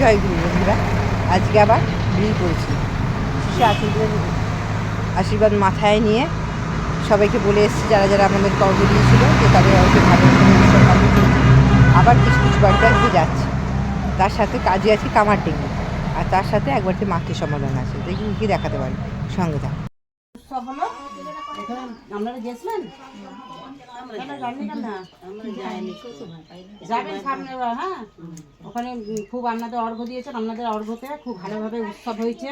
জয় গুরু বন্ধুরা। আজকে আবার বিয়ে করেছি। শিশু আশীর্বাদ আশীর্বাদ মাথায় নিয়ে সবাইকে বলে এসেছি, যারা যারা আমাদের কর্ম দিয়েছিল যে তাদের অবশ্যই ভালো আবার কিছু কিছু বাড়িতে আজকে যাচ্ছে। তার সাথে কাজে আছে কামার ডেঙ্গি। আর তার সাথে একবারটি মাতৃ সমাধান আছে দেখি কি দেখাতে পারি। সঙ্গে থাক। আপনারা গেছিলেন? যাবেন সামনে হ্যাঁ? ওখানে খুব আপনাদের অর্ঘ দিয়েছেন আপনাদের অর্ঘতে খুব ভালোভাবে উৎসব হয়েছে।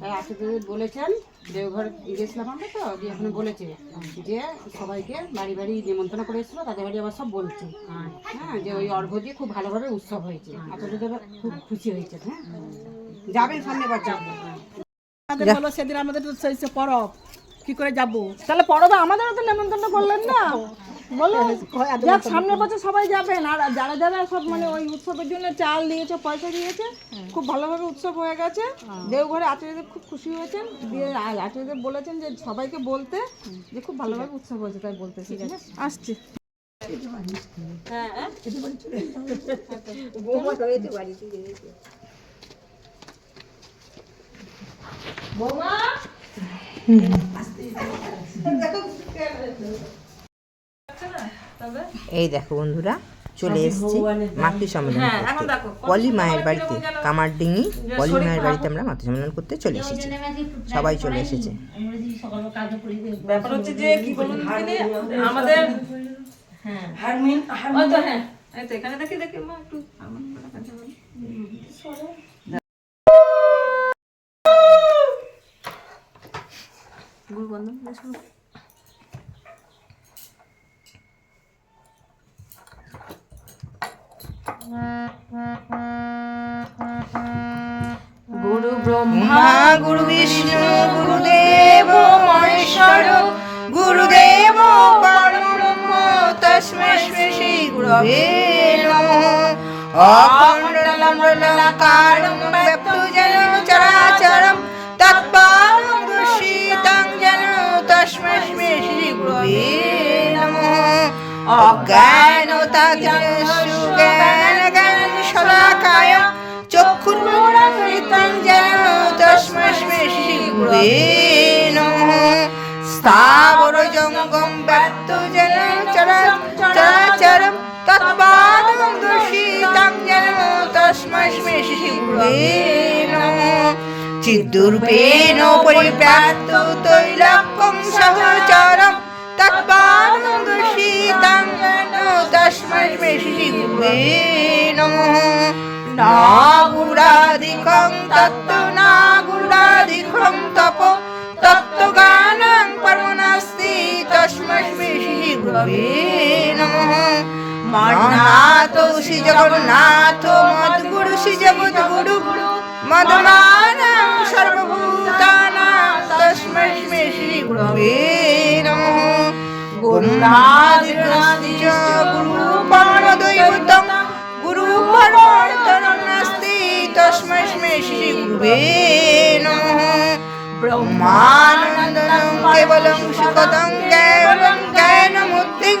তাই আশিস বলেছেন দেওঘর গেছিলাম আমরা তো দিয়ে ওখানে বলেছে যে সবাইকে বাড়ি বাড়ি নিমন্ত্রণ করে এসেছিল তাদের বাড়ি আবার সব বলছে। হ্যাঁ যে ওই অর্ঘ দিয়ে খুব ভালোভাবে উৎসব হয়েছে। আপনাদের খুব খুশি হয়েছে হ্যাঁ? যাবেন সামনে বার যাবেন আমাদের হলো সেদিন আমাদের পরব। কি করে যাব? তাহলে পরবে আমাদেরও তো নেমন্তন্ন করলেন না। বলুন যাক সামনের বছর সবাই যাবেন। আর যারা যারা সব মানে ওই উৎসবের জন্য চাল দিয়েছে পয়সা দিয়েছে খুব ভালোভাবে উৎসব হয়ে গেছে। দেওঘরে আচার্যদেব খুব খুশি হয়েছেন। দিয়ে আ- আচার্যদেব বলেছেন যে সবাইকে বলতে যে খুব ভালোভাবে উৎসব হয়েছে তাই বলতে ঠিক আছে। আসছে। এই দেখো বন্ধুরা চলে এসেছি মাতৃ সম্মেলন করতে। পলি মায়ের বাড়িতে কামারডিঙি পলি মায়ের বাড়িতে আমরা মাতৃ সম্মেলন করতে চলে এসেছি। সবাই চলে এসেছে। ব্যাপার হচ্ছে যে কি বলুন আমাদের হ্যাঁ। ওই তো হ্যাঁ। এখানে দেখি দেখি মা একটু আমার কাছে বলি। গুরু বন্ধন বেশ ভালো। গুরু ব্রহ্মা গুরু বিষ্ণু গুরুদেব মহেশ্বর গুরুদেব পরব্রহ্ম তস্মৈ শ্রী গুরবে নমঃ অখণ্ডলমণ্ডলাকারং নমঃ অজ্ঞানতাজ্ঞানস্যু জ্ঞান শলাকায় চক্ষুর্মোড়াং যেন তস্মৈ শ্রী গুরবে নমঃ স্থাবর জঙ্গম ব্যক্ত যেন চরাচরম তৎপাদং দর্শিতাং যেন তস্মৈ শ্রী নমঃ চিদ্দুর্পেণ পরিব্যাপ্ত তৈলক্যং সহচরম তৎপাদং দর্শিতাং যেন তস্মৈ শ্রী গুরবে নমঃ না গুরাধিকং তত্ত্ব না গুরাধিকং তপ তত্ত্বগানং পরমনাস্তি তস্মৈ শ্রী গুরবে নমঃ মান্নাথ শ্রী জগন্নাথ মদ্গুরু শ্রী জগদ্গুরু মদমানং সর্বভূতানাং তস্মৈ শ্রী গুরবে নমঃ গুরু পরমদৈবতম গুরু পরতরং নাস্তি তস্মৈ শ্রী গুরুবে নমঃ ব্রহ্মানন্দং কেবলং সুখদং কেবলং জ্ঞানমূর্তিং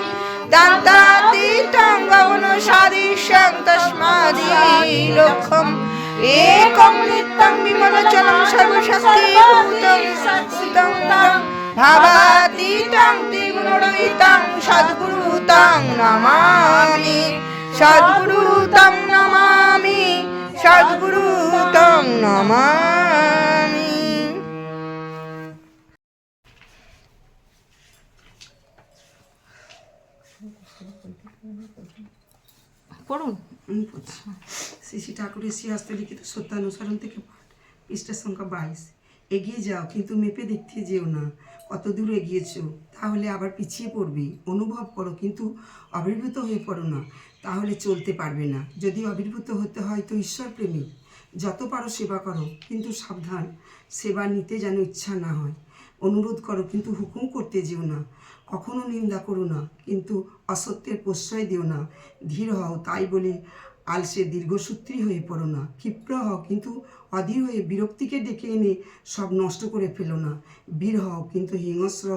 দান্তাতীতং গগন সাদৃশ্যং তস্মাদি ভাবাতীতং ত্রিগুণরহিতং সদ্গুরু তং নমামি সদ্গুরু তং নমামি সদ্গুরু তং নমামি পড়ুন। শ্রী ঠাকুরের শ্রী হস্তে লিখিত সত্যানুসরণ থেকে পাঠ। পৃষ্ঠা সংখ্যা বাইশ। এগিয়ে যাও কিন্তু মেপে দেখতে যেও না। কত দূর এগিয়েছো তাহলে আবার পিছিয়ে পড়বে। অনুভব করো, কিন্তু আবির্ভূত হয়ে পড়ো না, তাহলে চলতে পারবে না। যদি আবির্ভূত হতে হয় তো ঈশ্বর প্রেমী যত পারো সেবা করো, কিন্তু সাবধান, সেবা নিতে যেন ইচ্ছা না হয়। অনুরোধ করো, কিন্তু হুকুম করতে যেও না। কখনো নিন্দা করো না, কিন্তু অসত্যের প্রশ্রয় দিও না। ধীর হও, তাই বলে আলসে দীর্ঘসূত্রী হয়ে পড়ো না, ক্ষিপ্র হও, কিন্তু অধীর হয়ে বিরক্তিকে ডেকে এনে সব নষ্ট করে ফেলো না। বীর হও, কিন্তু হিংস্র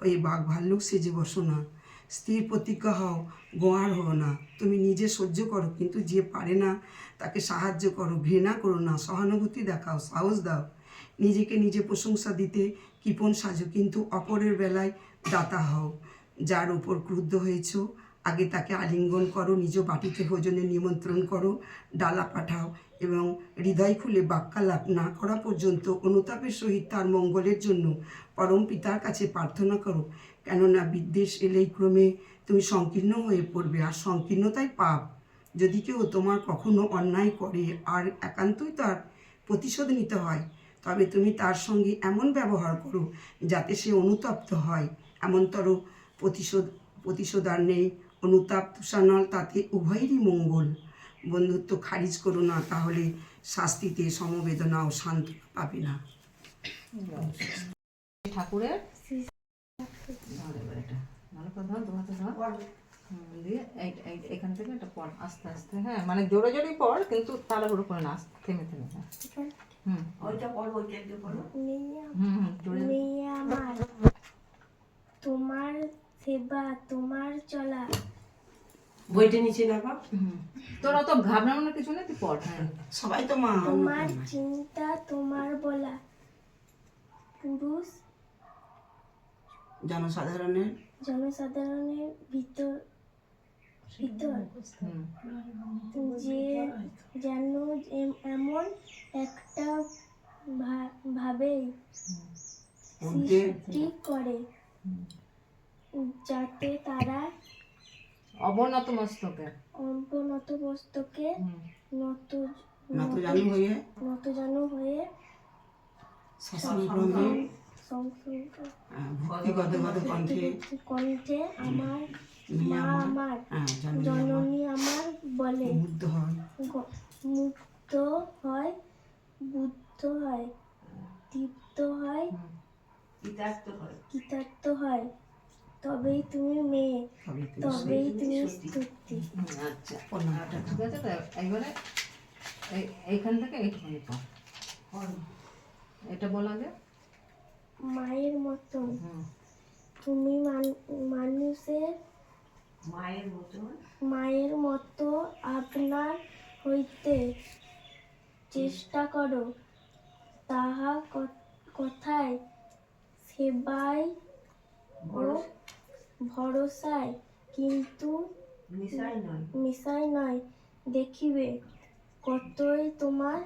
হয়ে বাঘ ভাল্লুক সেজে বসো না। স্থির প্রতিজ্ঞা হও গোয়ার হও না। তুমি নিজে সহ্য করো, কিন্তু যে পারে না, তাকে সাহায্য করো। ঘৃণা করো না, সহানুভূতি দেখাও, সাহস দাও। নিজেকে নিজে প্রশংসা দিতে কৃপণ সাজো, কিন্তু অপরের বেলায় দাতা হও। যার উপর ক্রুদ্ধ হয়েছ আগে তাকে আলিঙ্গন করো, নিজ বাটিতে ভোজনে নিমন্ত্রণ করো, ডালা পাঠাও এবং হৃদয় খুলে বাক্যালাপ না করা পর্যন্ত অনুতাপের সহিত তার মঙ্গলের জন্য পরম পিতার কাছে প্রার্থনা করো। কেননা বিদ্বেষ এলেই ক্রমে তুমি সংকীর্ণ হয়ে পড়বে আর সংকীর্ণতাই পাপ। যদি কেউ তোমার কখনো অন্যায় করে আর একান্তই তার প্রতিশোধ নিতে হয়, তবে তুমি তার সঙ্গে এমন ব্যবহার করো যাতে সে অনুতপ্ত হয়। এমনতর প্রতিশোধ প্রতিশোধ আর নেই অনুতাপ তুষানল তাতে উভয়েরই মঙ্গল। বন্ধুত্ব খারিজ করো না তাহলে শাস্তিতে সমবেদনা ও শান্তি পাবে না। ঠাকুরের? এখান থেকে এটা পড় আস্তে আস্তে হ্যাঁ মানে জোরে জোরেই পড় কিন্তু তাড়াহুড়ো করে না আস্তে থেমে থেমে হ্যাঁ। হুম হুম হুম জোরে। তোমার সেবা তোমার চলা। বইটা নিচে নাবা তোর অত ঘাবড়ানোর কিছু নেই তুই পড়। হ্যাঁ। সবাই তো মা। তোমার চিন্তা তোমার বলা। পুরুষ জনসাধারণের জনসাধারণের ভিতর ভিতর। হুম। যে যেন এম- এমন একটা ভা- ভাবেই সৃষ্টি করে। যাতে তারা অবনত মস্তকে। অবনত বস্তুকে হুম। নত নত জানু হয়ে। নত যেন হয়ে গদ কণ্ঠে। কণ্ঠে আমার মা আমার হ্যাঁ জননী আমার। বলে মুগ্ধ হয়। হয় বুদ্ধ হয় তৃপ্ত হয়। কৃতার্থ হয়। তবেই তুমি মেয়ে। তবেই তুমি স্তুতি। আচ্ছা প্রণামটা ঠিক আছে তো একবারে এইখান থেকে এইটুখানি পড়। এটা বলা যে? মায়ের মতন। তুমি মান- মানুষের মায়ের মতো আপনার হইতে চেষ্টা করো। তাহা কথায় সেবাই ও ভরসায় কিন্তু মিশাই নয়। দেখিবে কতই তোমার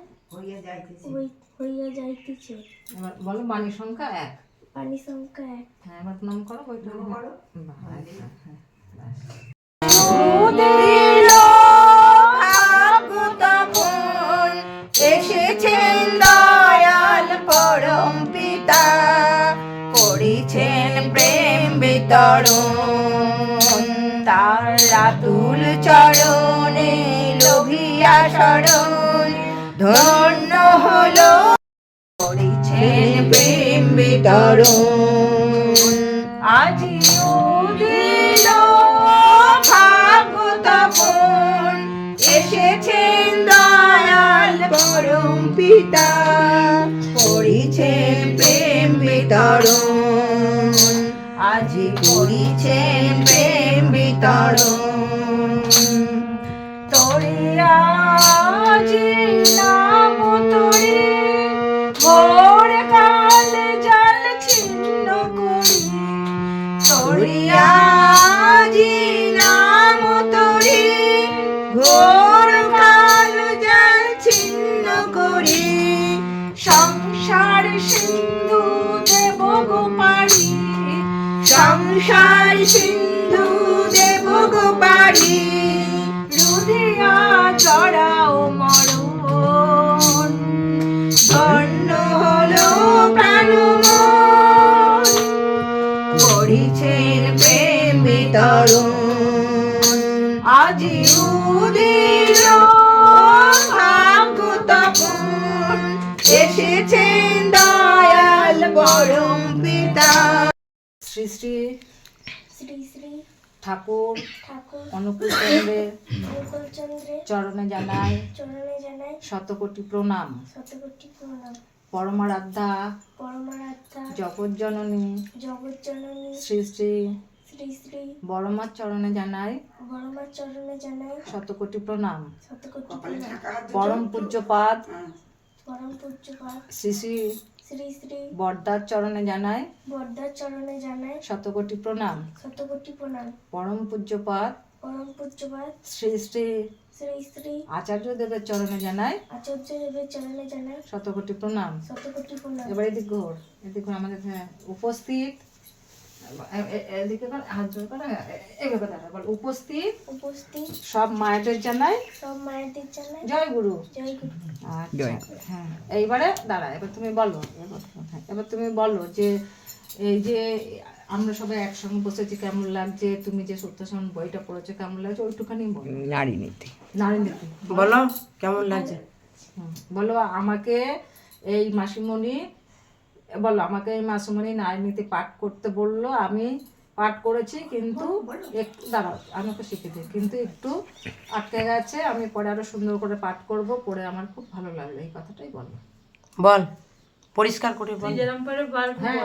হই- হইয়া যাইতেছে। এবার বলো বাণীর সংখ্যা এক। পানি সংখ্যা এক। হ্যাঁ এবার প্রণাম করো বইটা করো। হ্যাঁ বিতরণ তার রাতুল চরণে লোভিয়া শরণ, ধন্য হলো করেছেন প্রেম বিতরণ আজিও দিল ভাগ্য তপন এসেছেন দয়াল পরম পিতা, করিছেন প্রেম বিতরণ আজি করিছেন প্রেম বিতরণ। শ্রী শ্রী শ্রী শ্রী ঠাকুর ঠাকুর অনুকূল চন্দ্রের চন্দ্রের চরণে জানাই চরণে জানাই শতকোটি প্রণাম। শতকোটি প্রণাম। পরমারাধ্যা পরমারাধ্যা জগৎ জননী জগৎ জননী শ্রী শ্রী শ্রী শ্রী বড়মার চরণে জানাই বড়মার চরণে জানাই শতকোটি প্রণাম। শতকোটি প্রণাম। পরম পূজ্যপাদ পরম পূজ্যপাত শ্রী শ্রী শ্রী শ্রী বর্দার চরণে জানায় বর্দার চরণে জানায় শতকোটি প্রণাম। শতকোটি প্রণাম। পরম পূজ্যপাদ পরম পূজ্যপাত শ্রী শ্রী শ্রী শ্রী আচার্য দেবের চরণে জানায় আচার্য দেবের চরণে জানায় শতকোটি প্রণাম। শতকোটি প্রণাম। এবার এদিক ঘোর। এদিক ঘোর আমাদের উপস্থিত উপস্থিত? উপস্থিত। সব মায়েদের জানাই? সব মায়েদের জানাই। জয় গুরু। জয় গুরু। আচ্ছা হ্যাঁ এইবারে দাঁড়া এবার তুমি বলো এবার হ্যাঁ, তুমি বলো যে এই যে আমরা সবাই একসঙ্গে বসেছি কেমন লাগছে? তুমি যে সত্যসন বইটা পড়েছো কেমন লাগছে? ওইটুখানি বলো। নারী নীতি। নারী নীতি। বলো কেমন লাগছে? বলো আমাকে এই মাসিমণি বলো আমাকে এই মাসিমণি নারী নীতি পাঠ করতে বলল আমি পাঠ করেছি কিন্তু একটু দাঁড়াও আমাকে শিখে দিই কিন্তু একটু আটকে গেছে আমি পরে আরও সুন্দর করে পাঠ করব পরে আমার খুব ভালো লাগল এই কথাটাই বলো। বল পরিষ্কার করে বল। হ্যাঁ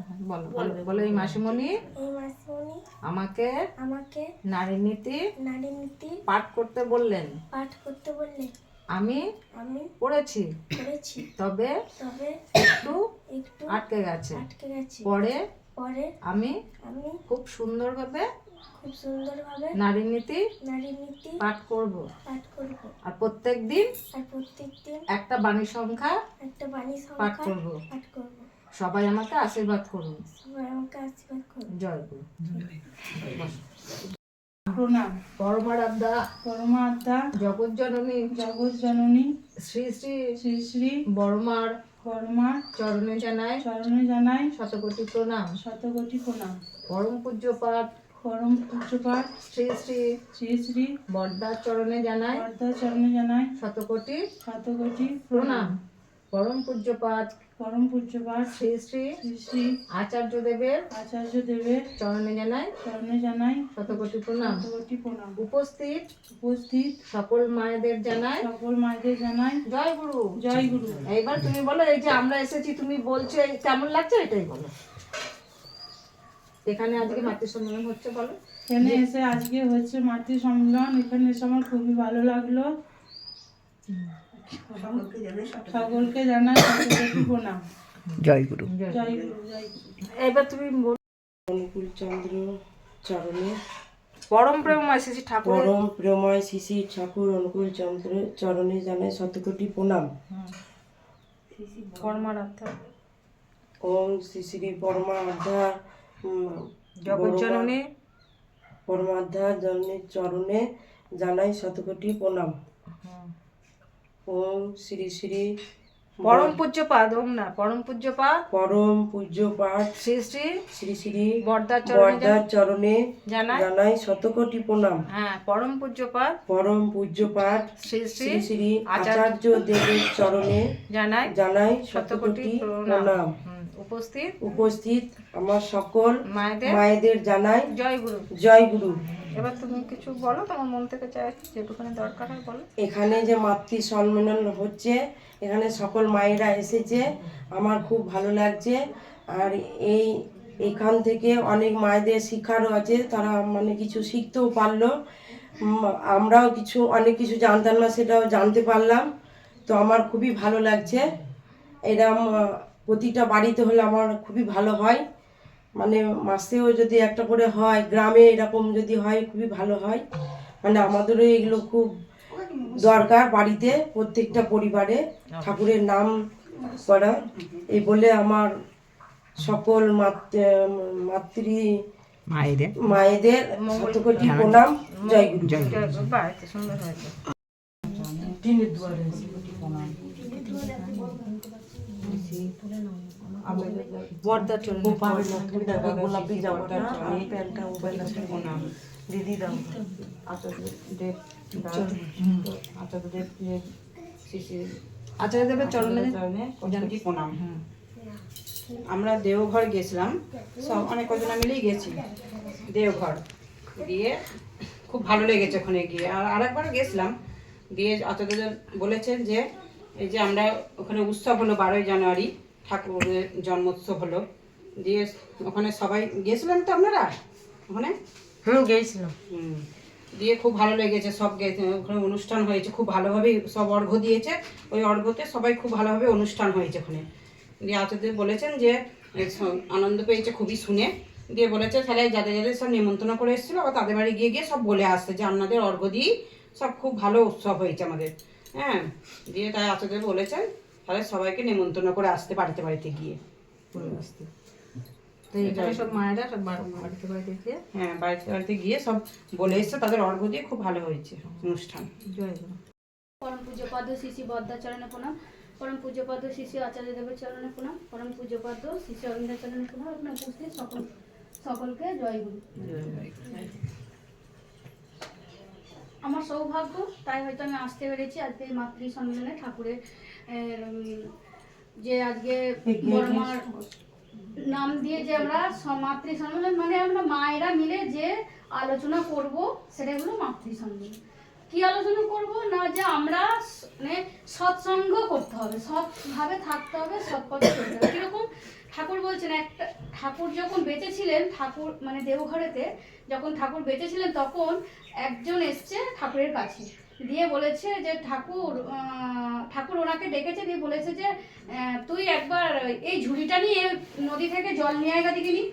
হ্যাঁ, বলো বলো। বলো এই মাসিমণি আমাকে আমাকে নারী নীতি নারী নীতি পাঠ করতে বললেন। পাঠ করতে বললে আমি আমি পড়েছি। পড়েছি। তবে তবে একটু একটু আটকে গেছে। আটকে গেছি। পরে পরে আমি আমি খুব সুন্দরভাবে খুব সুন্দরভাবে নারী নীতি নারী নীতি পাঠ করব। পাঠ করব। আর প্রত্যেক দিন আর প্রত্যেক দিন একটা বাণী সংখ্যা একটা বাণী সংখ্যা পাঠ করব। পাঠ করব। সবাই আমাকে আশীর্বাদ করুন। সবাই আমাকে আশীর্বাদ করুন। জয় গুরু। প্রণাম পরমারাধ্যা। পরমাত্মা জগৎ জননী জগৎ জননী শ্রী শ্রী শ্রী শ্রী বর্মার। কর্মা চরণে জানায় চরণে জানাই। শতকোটি প্রণাম। শতকোটি প্রণাম। পরম পূজ্যপাঠ পরম পূজ্যপাঠ শ্রী শ্রী শ্রী শ্রী বর্দার চরণে জানায় বর্দা চরণে জানাই। শতকোটি শতকোটি প্রণাম। পরম পূজ্যপাঠ পরম পূজ্যপাঠ শ্রী শ্রী শ্রী শ্রী আচার্য দেবের আচার্য দেবের চরণে জানায় চরণে জানাই শতকোটি প্রণাম। শতকোটি প্রণাম। উপস্থিত উপস্থিত সকল মায়েদের জানাই সকল মায়েদের জানাই জয় গুরু। জয় গুরু। এইবার তুমি বলো এই যে আমরা এসেছি তুমি বলছো এই কেমন লাগছে? এটাই বলো। এখানে আজকে মাতৃ সম্মেলন হচ্ছে বলো। এখানে এসে আজকে হচ্ছে মাতৃ সম্মেলন এখানে এসে আমার খুবই ভালো লাগল। সকলকে জানাই শতকোটি প্রণাম। জয় গুরু। জয় গুরু এবার তুমি অনুকূল চন্দ্র চরণে। পরম এসেছি ঠাকুর। পরম প্রেময় শিশি ঠাকুর অনুকূল চন্দ্র চরণে জানাই শতকোটি প্রণাম। ওম শ্রী শ্রী জগৎ জননী। পরমাধ্যা জননীর চরণে জানাই শতকোটি প্রণাম। ওম শ্রী শ্রী পরম পূজ্যপাদ ওম না পরম পূজ্যপাদ? পরম পূজ্য পাঠ শ্রী শ্রী শ্রী শ্রী বর্দার চরণে বর্দার চরণে জানায় জানাই শতকোটি প্রণাম। হ্যাঁ পরম পূজ্যপাদ? পরম পূজ্য পাঠ শ্রী শ্রী শ্রী আচার্য দেবের চরণে জানায় জানাই শতকোটি প্রণাম। উপস্থিত? উপস্থিত আমার সকল মায়েদের মায়েদের জানাই জয় গুরু। জয় গুরু। এবার তুমি কিছু বলো, তোমার মন থেকে চাই যেটুখানি দরকার হয় বলো। এখানে যে মাতৃ সম্মেলন হচ্ছে, এখানে সকল মায়েরা এসেছে, আমার খুব ভালো লাগছে। আর এই, এখান থেকে অনেক মায়েদের শিক্ষারও আছে, তারা মানে কিছু শিখতেও পারল। আমরাও কিছু, অনেক কিছু জানতাম না, সেটাও জানতে পারলাম। তো আমার খুবই ভালো লাগছে। এরম প্রতিটা বাড়িতে হলে আমার খুবই ভালো হয়। মানে মাসেও যদি একটা করে হয় গ্রামে এরকম যদি হয় খুবই ভালো হয়। মানে আমাদেরও এগুলো খুব দরকার বাড়িতে প্রত্যেকটা পরিবারে। ঠাকুরের নাম করা। এই বলে আমার সকল মাতৃ মাতৃ মায়েদের। মায়েদের শতকোটি প্রণাম। জয় গুরু। জয় গুরু। বাহ এত সুন্দর হয়েছে বর্দার চরণে গোলাপি জামাটা আমি প্যান্টটা মোবাইল আছে দিদি দাও। দেব আচার্য দেব যে। শিশি আচার্য দেবের চরণে প্রজাপতি প্রণাম। আমরা দেওঘর গেছিলাম। সব অনেক কজনা মিলেই গেছি। দেওঘর। গিয়ে খুব ভালো লেগেছে ওখানে গিয়ে। আর আরেকবার গেছিলাম। দিয়ে আচার্য বলেছেন যে এই যে আমরা ওখানে উৎসব হলো বারোই জানুয়ারি। ঠাকুরের জন্মোৎসব হলো। দিয়ে ওখানে সবাই গেছিলেন তো আপনারা? ওখানে? হুম গিয়েছিলাম। হুম। দিয়ে খুব ভালো লেগেছে সব ওখানে অনুষ্ঠান হয়েছে খুব ভালোভাবেই সব অর্ঘ্য দিয়েছে। ওই অর্ঘ্যতে সবাই খুব ভালোভাবে অনুষ্ঠান হয়েছে ওখানে। দিয়ে আচার্য বলেছেন যে আনন্দ পেয়েছে খুবই শুনে। দিয়ে বলেছে তাহলে যাদের যাদের সব নিমন্ত্রণ করে এসেছিল আবার তাদের বাড়ি গিয়ে গিয়ে সব বলে আসছে যে আপনাদের অর্ঘ্য দিয়েই সব খুব ভালো উৎসব হয়েছে আমাদের। হ্যাঁ দিয়ে তাই আচার্য বলেছেন তাহলে সবাইকে নিমন্ত্রণ করে আসতে বাড়িতে বাড়িতে গিয়ে। আসতে। সব মায়েরা সব বাড়িতে বাড়িতে গিয়ে? হ্যাঁ বাড়িতে বাড়িতে গিয়ে সব বলে এসছে তাদের অর্ঘ্য দিয়ে খুব ভালো হয়েছে অনুষ্ঠান। পরম পূজ্যপাদ শ্রী বদ্রাচরণে প্রণাম। পরম পূজ্যপাদ শ্রী আচার্য দেবের চরণে প্রণাম। পরম পূজ্যপাদ শ্রী অরবিন্দের চরণে প্রণাম। আপনার উপস্থিত সকল সকলকে জয় গুরু। আমার সৌভাগ্য তাই হয়তো আমি আসতে পেরেছি আজকে এই মাতৃ সম্মেলনে ঠাকুরের যে আজকে বড়মার নাম দিয়ে যে আমরা মাতৃ সম্মেলন মানে আমরা মায়েরা মিলে যে আলোচনা করব সেটা হলো মাতৃ সম্মেলন কি আলোচনা করব? না যে আমরা মানে সৎসঙ্গ করতে হবে সৎভাবে থাকতে হবে সৎ পথে চলতে হবে। কীরকম? ঠাকুর বলছেন একটা ঠাকুর যখন বেঁচে ছিলেন ঠাকুর মানে দেওঘরেতে যখন ঠাকুর বেঁচে ছিলেন তখন একজন এসছে ঠাকুরের কাছে। দিয়ে বলেছে যে ঠাকুর ঠাকুর ওনাকে ডেকেছে, দিয়ে বলেছে যে তুই একবার এই ঝুড়িটা নিয়ে নদী থেকে জল নিয়ে আয় দিকে নি।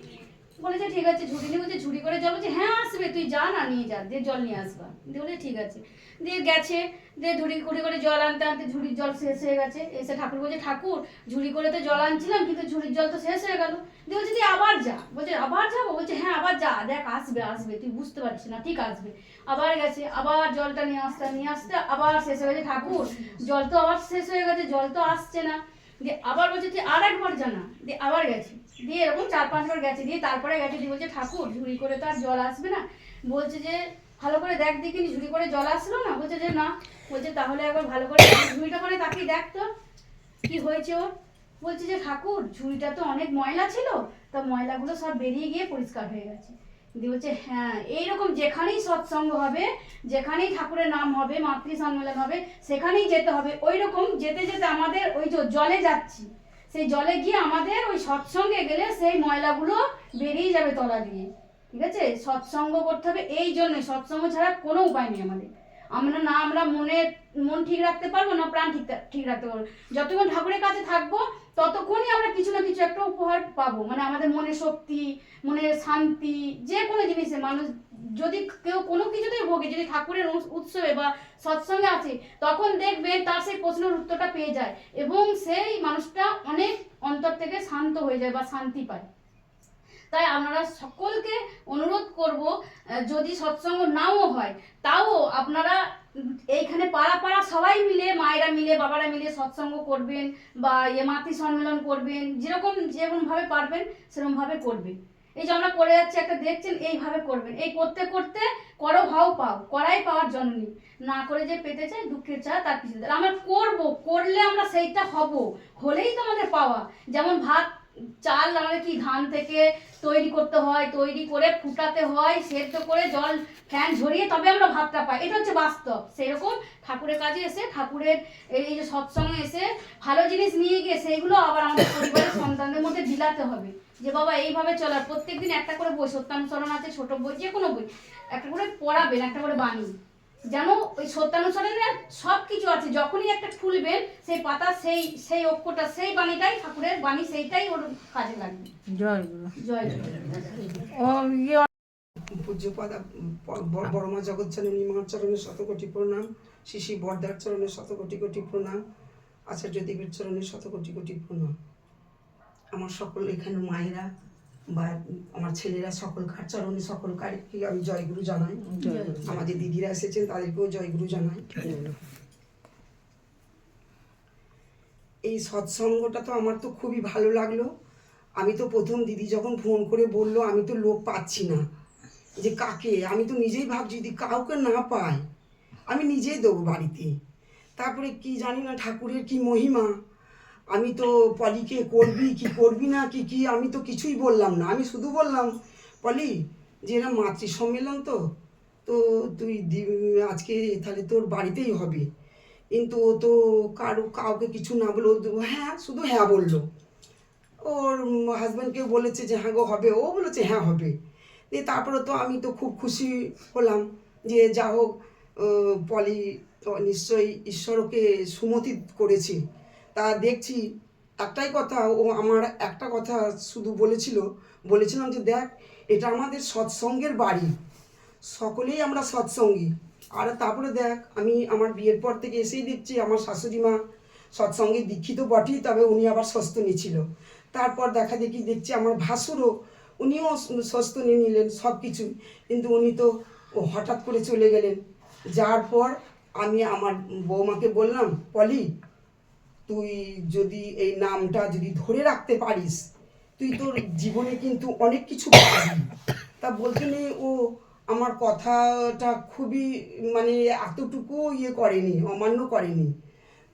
বলেছে, ঠিক আছে, ঝুড়ি নিয়ে বলছে, ঝুড়ি করে জল। বলছে হ্যাঁ আসবে, তুই যা না নিয়ে যা, দিয়ে জল নিয়ে আসবা। দিয়ে বলে ঠিক আছে। দিয়ে গেছে, দিয়ে ঝুড়ি কুড়ি করে জল আনতে আনতে ঝুড়ির জল শেষ হয়ে গেছে। এসে ঠাকুর বলছে, ঠাকুর, ঝুড়ি করে তো জল আনছিলাম, কিন্তু ঝুড়ির জল তো শেষ হয়ে গেল। দিয়ে বলছে, তুই আবার যা। বলছে, আবার যাব? বলছে হ্যাঁ আবার যা, দেখ, আসবে আসবে, তুই বুঝতে পারছিস না, ঠিক আসবে। আবার গেছে, আবার জলটা নিয়ে আসতে নিয়ে আসতে আবার শেষ হয়ে গেছে। ঠাকুর, জল তো আবার শেষ হয়ে গেছে, জল তো আসছে না। দিয়ে আবার বলছে, তুই আর একবার জানা দিয়ে আবার গেছে। দিয়ে এরকম চার পাঁচবার গেছে, দিয়ে তারপরে গেছে, দিয়ে বলছে, ঠাকুর, ঝুড়ি করে তো আর জল আসবে না। বলছে যে, ভালো করে দেখ দেখিনি, ঝুড়ি করে জল আসলো না? বলছে যে, না। বলছে, তাহলে একবার ভালো করে ঝুড়িটা করে তাকিয়ে দেখ তো, কি হয়েছে ওর? বলছে যে, ঠাকুর, ঝুড়িটা তো অনেক ময়লা ছিল, তা ময়লাগুলো সব বেরিয়ে গিয়ে পরিষ্কার হয়ে গেছে। দিয়ে বলছে হ্যাঁ এইরকম যেখানেই সৎসঙ্গ হবে, যেখানেই ঠাকুরের নাম হবে মাতৃ সম্মেলন হবে, সেখানেই যেতে হবে ওই রকম যেতে যেতে আমাদের ওই জলে যাচ্ছি, সেই জলে গিয়ে আমাদের ওই সৎসঙ্গে গেলে সেই ময়লাগুলো বেরিয়ে যাবে তলা দিয়ে, ঠিক আছে? সৎসঙ্গ করতে হবে, এই জন্যই সৎসঙ্গ ছাড়া কোনো উপায় নেই আমাদের। আমরা না, আমরা মনে, মন ঠিক রাখতে পারব না, প্রাণ ঠিক ঠিক রাখতে পারব যতক্ষণ ঠাকুরের কাছে থাকব, ততক্ষণই আমরা কিছু না কিছু একটা উপহার পাবো। মানে আমাদের মনে শক্তি মনে শান্তি, যে কোনো জিনিসে মানুষ যদি কেউ কোনো কিছুতেই ভোগে, যদি ঠাকুরের উৎসবে বা সৎসঙ্গে আছে তখন দেখবে তার সেই প্রশ্নের উত্তরটা পেয়ে যায় এবং সেই মানুষটা অনেক অন্তর থেকে শান্ত হয়ে যায় বা শান্তি পায়। তাই আপনারা সকলকে অনুরোধ করব যদি সৎসঙ্গ নাও হয়, তাও আপনারা এইখানে পাড়া পাড়া সবাই মিলে, মায়েরা মিলে, বাবারা মিলে সৎসঙ্গ করবেন বা ইয়ে মাতৃ সম্মেলন করবেন, যেরকম যেরকমভাবে পারবেন সেরকমভাবে করবেন। এই যে আমরা করে যাচ্ছি, একটা দেখছেন, এইভাবে করবেন। এই করতে করতে করো হাও পাও, করাই পাওয়ার জননী না করে যে পেতে চাই দুঃখের চা তার কিছু আমরা করব, করলে আমরা সেইটা হব, হলেই তো আমাদের পাওয়া। যেমন ভাত চাল আমাদের কি ধান থেকে তৈরি করতে হয়, তৈরি করে ফুটাতে হয়, সেদ্ধ করে জল ফ্যান ঝরিয়ে তবে আমরা ভাতটা পাই। এটা হচ্ছে বাস্তব। সেরকম ঠাকুরের কাছে এসে ঠাকুরের এই যে সৎসঙ্গে এসে ভালো জিনিস নিয়ে গিয়ে সেইগুলো আবার আমাদের পরিবারের সন্তানদের মধ্যে বিলাতে হবে। যে বাবা, এইভাবে চলার প্রত্যেকদিন একটা করে বই, সত্যানুসরণ আছে, ছোট বই যে কোনো বই, একটা করে পড়াবেন, একটা করে বাণী যেন ওই সত্যানুসরণের সব কিছু আছে যখনই একটা খুলবেন সেই পাতা সেই সেই অক্ষরটা সেই বাণীটাই ঠাকুরের বাণী সেইটাই ওর কাজে লাগবে। জয় জয় জয় ও ইয়ে পূজ্যপাদা বড়মা জগৎজননী মার চরণে শতকোটি প্রণাম শিশি বর্দার চরণে শতকোটি কোটি প্রণাম আচার্য দেবের চরণে শতকোটি কোটি প্রণাম। আমার সকল এখানে মায়েরা বা আমার ছেলেরা সকল চরণে সকল কারকে আমি জয়গুরু জানাই। আমাদের দিদিরা এসেছেন তাদেরকেও জয়গুরু জানাই। এই সৎসঙ্গটা তো আমার তো খুবই ভালো লাগল। আমি তো প্রথম দিদি যখন ফোন করে বলল আমি তো লোক পাচ্ছি না। যে কাকে? আমি তো নিজেই ভাবছি যদি কাউকে না পাই আমি নিজেই দেবো বাড়িতে। তারপরে কি জানি না ঠাকুরের কি মহিমা আমি তো পলিকে করবি, কি করবি না, কি কি, আমি তো কিছুই বললাম না। আমি শুধু বললাম, পলি, যে এরা মাতৃ সম্মেলন তো তো তুই আজকে তাহলে তোর বাড়িতেই হবে। কিন্তু ও তো কারও, কাউকে কিছু না বলে হ্যাঁ শুধু হ্যাঁ বলল। ওর হাজব্যান্ডকেও বলেছে যে হ্যাঁ গো, হবে। ও বলেছে হ্যাঁ হবে। দিয়ে তারপরে তো আমি তো খুব খুশি হলাম যে যা হোক পলি নিশ্চয়ই ঈশ্বরকে সুমতি করেছে। তা দেখছি, একটাই কথা, ও আমার একটা কথা শুধু বলেছিল, বলেছিলাম যে দেখ, এটা আমাদের সৎসঙ্গের বাড়ি। সকলেই আমরা সৎসঙ্গী। আর তারপরে দেখ, আমি আমার বিয়ের পর থেকে এসেই দেখছি আমার শাশুড়ি মা সৎসঙ্গে দীক্ষিত বটেই, তবে উনি আবার সস্তনী ছিল তারপর দেখা দেখি দেখছি আমার ভাসুরও উনিও সস্তনী নিলেন সব কিছু কিন্তু উনি তো হঠাৎ করে চলে গেলেন। যার পর আমি আমার বৌমাকে বললাম, পলি তুই যদি এই নামটা যদি ধরে রাখতে পারিস, তুই তোর জীবনে কিন্তু অনেক কিছু পাবি। তা বলতে নেই ও আমার কথাটা খুবই মানে এতটুকু ইয়ে করেনি, অমান্য করেনি।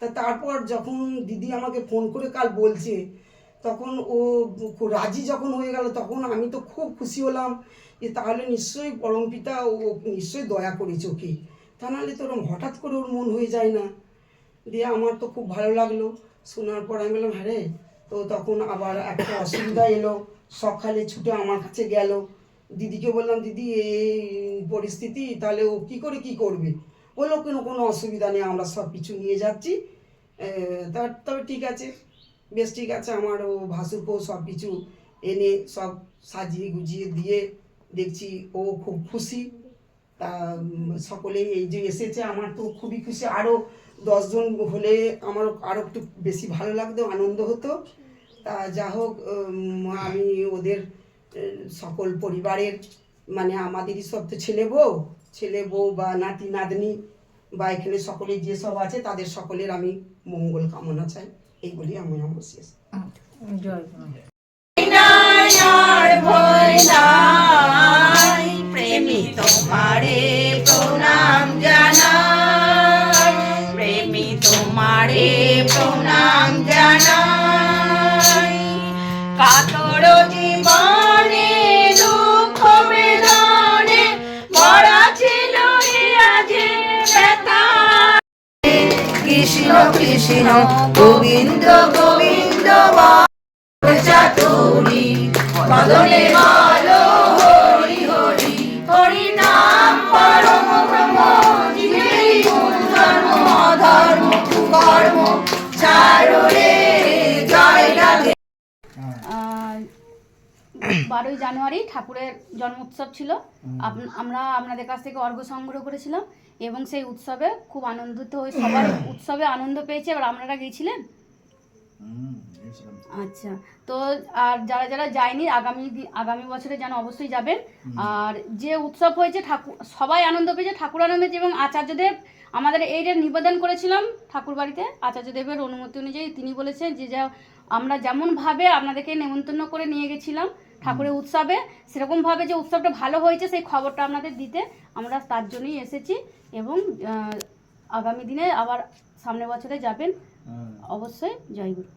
তা তারপর যখন দিদি আমাকে ফোন করে কাল বলছে, তখন ও রাজি যখন হয়ে গেল, তখন আমি তো খুব খুশি হলাম যে তাহলে নিশ্চয়ই পরমপিতা ও নিশ্চয়ই দয়া করেছে ওকে। তা নাহলে তো ওরম হঠাৎ করে ওর মন হয়ে যায় না। দিয়ে আমার তো খুব ভালো লাগল। শোনার পর আমি বললাম হ্যাঁ তো তখন আবার একটা অসুবিধা এলো। সকালে ছুটে আমার কাছে গেল। দিদিকে বললাম দিদি এই পরিস্থিতি তাহলে ও কী করে কি করবে? বলল কোনো কোনো অসুবিধা নেই আমরা সব কিছু নিয়ে যাচ্ছি। আহ, তা তবে ঠিক আছে বেশ ঠিক আছে। আমার ও ভাসুরকেও সব কিছু এনে সব সাজিয়ে গুজিয়ে দিয়ে দেখছি ও খুব খুশি। তা সকলেই এই যে এসেছে আমার তো খুবই খুশি। আরও দশজন হলে আমার আরও একটু বেশি ভালো লাগতো, আনন্দ হতো। তা যা হোক আমি ওদের সকল পরিবারের মানে আমাদেরই সব তো ছেলে বউ ছেলে বউ বা নাতি, নাতনি বা এখানে সকলে যেসব আছে, তাদের সকলের আমি মঙ্গল কামনা চাই। এইগুলি আমি আমার শেষ কৃষ্ণ, গোবিন্দ গোবিন্দ চাতুরি বদলে বলো হরি হরি। হরি নাম পরম ব্রহ্ম মূল ধর্ম ধর্ম কর্ম ছাড়ো রে জয় রাধে। বারোই জানুয়ারি ঠাকুরের জন্ম উৎসব ছিল আমরা আপনাদের কাছ থেকে অর্ঘ্য সংগ্রহ করেছিলাম এবং সেই উৎসবে খুব আনন্দিত হয়ে সবাই উৎসবে আনন্দ পেয়েছে। এবার আপনারা গিয়েছিলেন? আচ্ছা তো আর যারা যারা যায়নি আগামী আগামী বছরে যেন অবশ্যই যাবেন। আর যে উৎসব হয়েছে ঠাকুর সবাই আনন্দ পেয়েছে। ঠাকুর আনন্দ এবং আচার্যদেব আমাদের এইটা নিবেদন করেছিলাম ঠাকুর বাড়িতে আচার্যদেবের অনুমতি অনুযায়ী তিনি বলেছেন যে যা আমরা যেমনভাবে আপনাদেরকে নেমন্তন্ন করে নিয়ে গেছিলাম ঠাকুরের উৎসবে সেরকমভাবে যে উৎসবটা ভালো হয়েছে সেই খবরটা আপনাদের দিতে আমরা তার জন্যই এসেছি এবং আগামী দিনে আবার সামনের বছরে যাবেন। অবশ্যই জয়গুরু